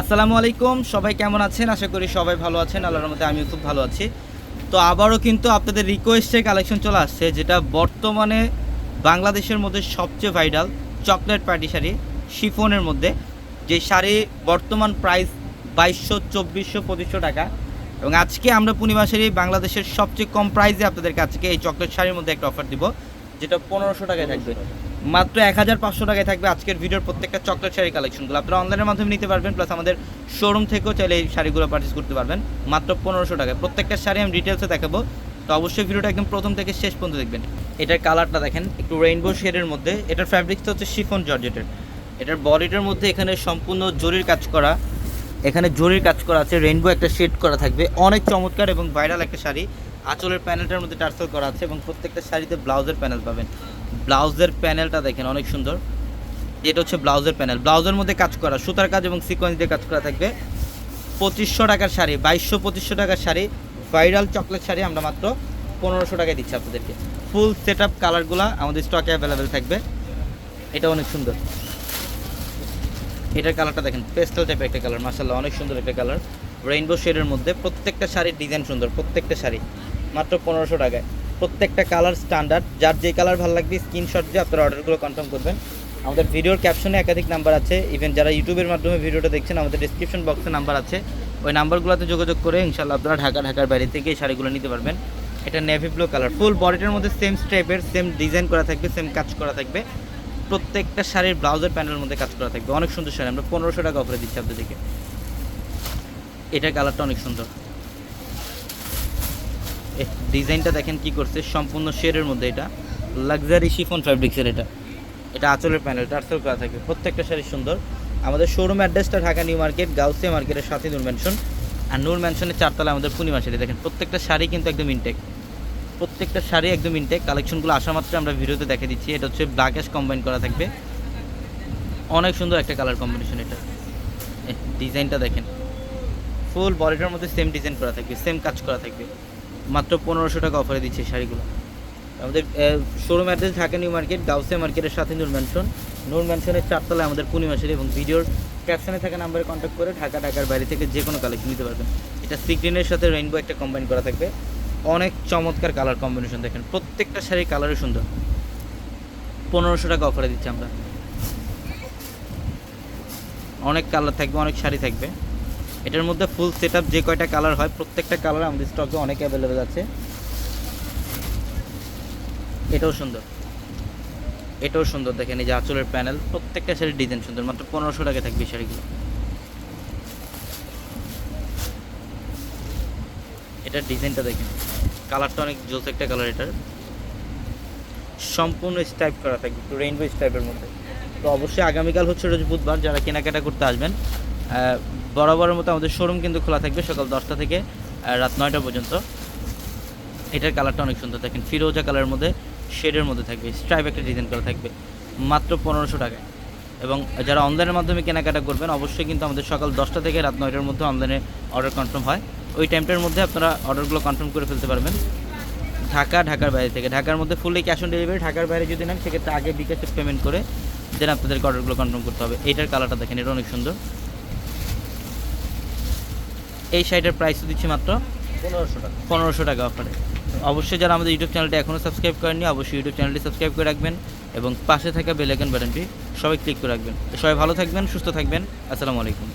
আসসালামু আলাইকুম, সবাই কেমন আছেন? আশা করি সবাই ভালো আছেন, আল্লাহর মধ্যে আমিও খুব ভালো আছি। তো আবারও কিন্তু আপনাদের রিকোয়েস্টের কালেকশন চলে আসছে, যেটা বর্তমানে বাংলাদেশের মধ্যে সবচেয়ে ভাইরাল চকলেট পার্টি শাড়ি, শিফনের মধ্যে। যে শাড়ি বর্তমান প্রাইস বাইশশো, চব্বিশশো, পঁচিশশো টাকা। এবং আজকে আমরা পূর্ণিমা শাড়ি বাংলাদেশের সবচেয়ে কম প্রাইসে আপনাদের আজকে এই চকলেট শাড়ির মধ্যে একটা অফার দিব, যেটা পনেরোশো টাকায় থাকবে। মাত্র এক হাজার পাঁচশো টাকায় থাকবে আজকের ভিডিওর প্রত্যেকটা চকলেট শাড়ি কালেকশনগুলো। আপনারা অনলাইনের মাধ্যমে নিতে পারবেন প্লাস আমাদের শোরুম থেকেও চাইলে এই শাড়িগুলো পারচেস করতে পারবেন। মাত্র পনেরোশো টাকায়। প্রত্যেকটা শাড়ি আমি ডিটেলসে দেখাবো। তো অবশ্যই ভিডিওটা একদম প্রথম থেকে শেষ পর্যন্ত দেখবেন। এটার কালারটা দেখেন, একটু রেইনবো শেডের মধ্যে। এটার ফ্যাব্রিক্সটা হচ্ছে শিফন জর্জেটের এটার বডিটার মধ্যে এখানে সম্পূর্ণ জরির কাজ করা। এখানে জরির কাজ করা আছে রেইনবো একটা শেড করা থাকবে। অনেক চমৎকার এবং ভাইরাল একটা শাড়ি। আঁচলের প্যানেলটার মধ্যে টার্সেল করা আছে এবং প্রত্যেকটা শাড়িতে ব্লাউজের প্যানেল পাবেন। ব্লাউজের প্যানেলটা দেখেন, অনেক সুন্দর। এটা হচ্ছে ব্লাউজের প্যানেল। ব্লাউজের মধ্যে কাজ করা, সুতার কাজ এবং সিকোয়েন্স দিয়ে কাজ করা থাকবে। পঁচিশশো টাকার শাড়ি, বাইশশো, পঁচিশশো টাকার শাড়ি ভাইরাল চকলেট শাড়ি আমরা মাত্র পনেরোশো টাকায় দিচ্ছি আপনাদেরকে। ফুল সেট আপ কালারগুলো আমাদের স্টকে অ্যাভেলেবেল থাকবে। এটা অনেক সুন্দর। এটার কালারটা দেখেন পেস্টাল টাইপের একটা কালার মাসাল্লাহ অনেক সুন্দর একটা কালার রেইনবো শেডের মধ্যে প্রত্যেকটা শাড়ির ডিজাইন সুন্দর, প্রত্যেকটা শাড়ি, মাত্র পনেরোশো টাকায়। প্রত্যেকটা কালার স্ট্যান্ডার্ড যার যে কালার ভালো লাগবে স্ক্রিনশট দিয়ে আপনারা অর্ডারগুলো কনফার্ম করবেন। আমাদের ভিডিওর ক্যাপশনে একাধিক নাম্বার আছে। ইভেন যারা ইউটিউবের মাধ্যমে ভিডিওটা দেখছেন, আমাদের ডিসক্রিপশন বক্সে নাম্বার আছে। ওই নাম্বারগুলোতে যোগাযোগ করে ইনশাল্লাহ আপনারা ঢাকা ঢাকার বাইরে থেকে এই শাড়িগুলো নিতে পারবেন। এটা নেভি ব্লু কালার ফুল বডিটার মধ্যে সেম স্টেপের সেম ডিজাইন করা থাকবে সেম কাজ করা থাকবে। প্রত্যেকটা শাড়ির ব্লাউজের প্যানেলের মধ্যে কাজ করা থাকবে। অনেক সুন্দর শাড়ি। আমরা পনেরোশো টাকা অফারে দিচ্ছি আপনাদেরকে। এটার কালারটা অনেক সুন্দর। ডিজাইনটা দেখেন কি করছে, সম্পূর্ণ শেডের মধ্যে এটা। লাক্সারি শিফন ফ্যাব্রিক্সের এটা। এটা আঁচলের প্যানেল টার্সেল করা থাকবে প্রত্যেকটা শাড়ি সুন্দর। আমাদের শোরুম অ্যাড্রেসটা ঢাকা নিউ মার্কেট, গাউসিয়া মার্কেটের সাথে নূর ম্যানশন আর নূর ম্যানশনের চারতলা আমাদের পূর্ণিমা শাড়ি, দেখেন। প্রত্যেকটা শাড়ি কিন্তু একদম ইনটেক প্রত্যেকটা শাড়ি একদম ইনটেক কালেকশনগুলো আসা মাত্র আমরা ভিডিওতে দেখে দিচ্ছি। এটা হচ্ছে ব্ল্যাক অ্যাশ কম্বাইন করা থাকবে। অনেক সুন্দর একটা কালার কম্বিনেশন এটা। ডিজাইনটা দেখেন। ফুল বডিটার মধ্যে সেম ডিজাইন করা থাকবে সেম কাজ করা থাকবে। মাত্র পনেরোশো টাকা অফারে দিচ্ছে শাড়িগুলো। আমাদের showroom address Dhaka new market Gausia মার্কেটের সাথে নূর ম্যানশন নূর ম্যানশনের চারতলায় আমাদের পূর্ণিমা শাড়ি এবং ভিডিওর ক্যাপশনে থাকা নাম্বারে কন্ট্যাক্ট করে ঢাকা, ঢাকার বাইরে থেকে যে কোনো কালেকশন নিতে পারবেন। এটা সিগ্রিনের সাথে রেইনবো একটা কম্বাইন করা থাকবে। অনেক চমৎকার কালার কম্বিনেশন দেখেন, প্রত্যেকটা শাড়ির কালারই সুন্দর। পনেরোশো টাকা অফারে দিচ্ছি আমরা। অনেক কালার থাকবে, অনেক শাড়ি থাকবে। এটার মধ্যে ফুল সেট যে কয়টা কালার হয়, প্রত্যেকটা কালার আমাদের স্টকে অনেক অ্যাভেলেবেল আছে। এটাও সুন্দর। এটাও সুন্দর, দেখেন এই যে আঁচলের প্যানেল প্রত্যেকটা শাড়ির ডিজাইন সুন্দর, মাত্র পনেরোশো টাকা থাকবে শাড়িগুলো। এটার ডিজাইনটা দেখেন কালারটা অনেক জোস একটা কালার এটার। সম্পূর্ণ স্টাইপ করা থাকবে, একটু রেইনবো স্টাইপের মধ্যে। তো অবশ্যই আগামীকাল হচ্ছে রোজ বুধবার, যারা কেনাকাটা করতে আসবেন বরাবরের মতো আমাদের শোরুম কিন্তু খোলা থাকবে সকাল দশটা থেকে রাত নয়টা পর্যন্ত। এটার কালারটা অনেক সুন্দর, দেখেন ফিরোজা কালারের মধ্যে শেডের মধ্যে থাকবে স্ট্রাইপ একটা ডিজাইন করা থাকবে, মাত্র পনেরোশো টাকায়। এবং যারা অনলাইনের মাধ্যমে কেনাকাটা করবেন, অবশ্যই কিন্তু আমাদের সকাল দশটা থেকে রাত নয়টার মধ্যে অনলাইনে অর্ডার কনফার্ম হয়। ওই টাইমটার মধ্যে আপনারা অর্ডারগুলো কনফার্ম করে ফেলতে পারবেন। ঢাকা, ঢাকার বাইরে থেকে। ঢাকার মধ্যে ফুললি ক্যাশ অন ডেলিভারি ঢাকার বাইরে যদি নেন, সেক্ষেত্রে আগে বিকাশে পেমেন্ট করে দেন আপনাদেরকে অর্ডারগুলো কনফার্ম করতে হবে। এইটার কালারটা দেখেন, এটা অনেক সুন্দর। এই সাইডের প্রাইস দিচ্ছি মাত্র পনেরোশো টাকা। পনেরোশো টাকা অফারে অবশ্যই যারা আমাদের ইউটিউব চ্যানেলটি এখনও সাবস্ক্রাইব করেননি অবশ্যই ইউটিউব চ্যানেলটি সাবস্ক্রাইব করে রাখবেন এবং পাশে থাকা বেলাইকন বাটনটি সবাই ক্লিক করে রাখবেন। সবাই ভালো থাকবেন সুস্থ থাকবেন। আসসালামু আলাইকুম।